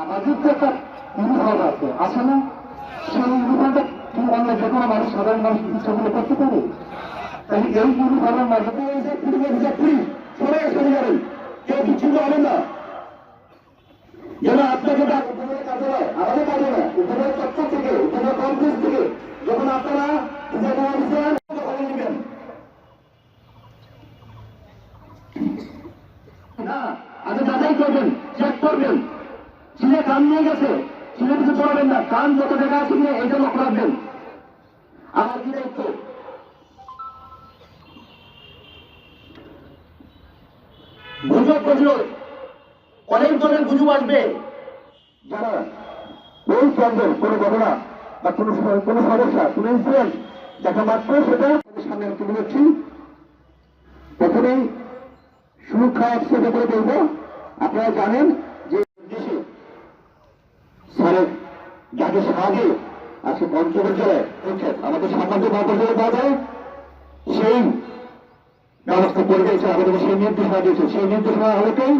আমাদের তো একটা ইউনিফর্ম আছে আছে না? সেই ইউনিফর্মটা কি অন্য যে কোনো মানুষ, সাধারণ মানুষ ইচ্ছাগুলো করতে পারে? তাহলে এই সরে সরে যাবেন কেউ কিছু না? যেন আপনাকে আমাদের থেকে, উপরের কমপ্লেক্স থেকে। যখন আপনারা না, আগে যাচাই করবেন চেক করবেন। ছেলে কান নিয়ে গেছে। ছেলে কিছু পড়াবেন না, কান যত জায়গা আছে নিয়ে এইটা লক্ষ্য রাখবেন। আমার কি দায়িত্ব গুজব প্রতিরোধ অনেক ধরনের গুজব আসবে। যারা ওই কেন্দ্রের কোনো ঘটনা বা কোনো কোনো সমস্যা, কোনো ইনসিডেন্ট দেখা মাত্র সেটা সামনে তুলে ধরছি। প্রথমেই সুরক্ষা একসাথে করে বলব, আপনারা জানেন আমাদের যাকে সাহায্যে আজকে পঞ্চগড় জেলায় আমাদের সামাজিক মাধ্যমে পাওয়া যায় সেই ব্যবস্থা করে দিয়েছে আমাদের সেই নির্দেশনা দিয়েছে সেই নির্দেশনা আলোকেই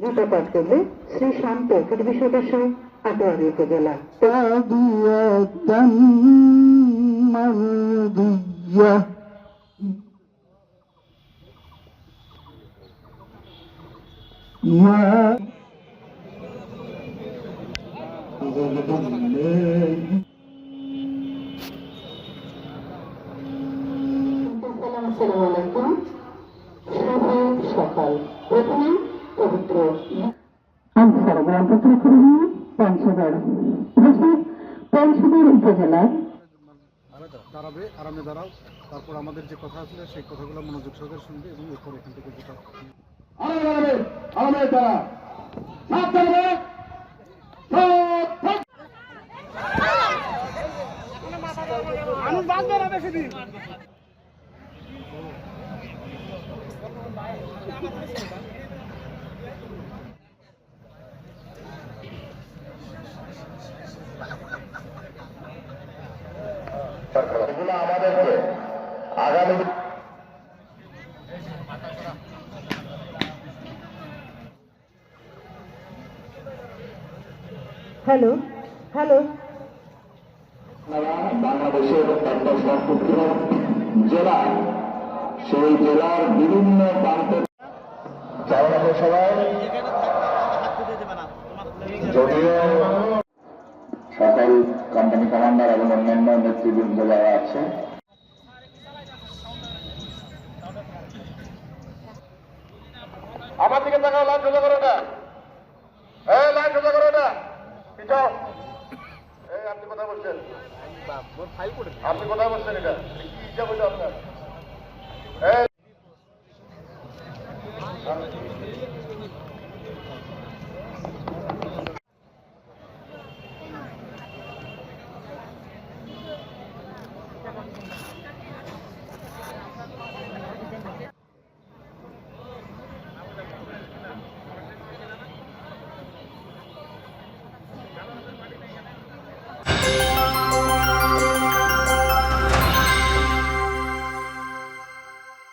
গীতা পাঠ করলে শ্রী শান্ত কৃতি সদস্য আটোয়ারি উপজেলা। Yeah. দাঁড়াবে আরামে তারপর আমাদের যে কথা আছে সেই কথাগুলো মনোযোগ সহকারে শুনবে এবং এরপর এখান থেকে যেটা তারা সাবধানে। আমাদেরকে আগামী হ্যালো হ্যালো। বাংলাদেশের একটা সম্পৃক্ত জেলা, সেই জেলার বিভিন্ন প্রান্তে আছে সবাই। যদিও সকল কোম্পানি কমান্ডার এবং অন্যান্য নেতৃবৃন্দ যারা আছে, আমার দিকে তাকাও, লাইন সোজা করো না এই, লাইন সোজা করো না পিছাও এই, আপনি কোথায় বলছেন আপনি কোথায় বলছেন এটা? কি ইচ্ছা বলছে আপনার?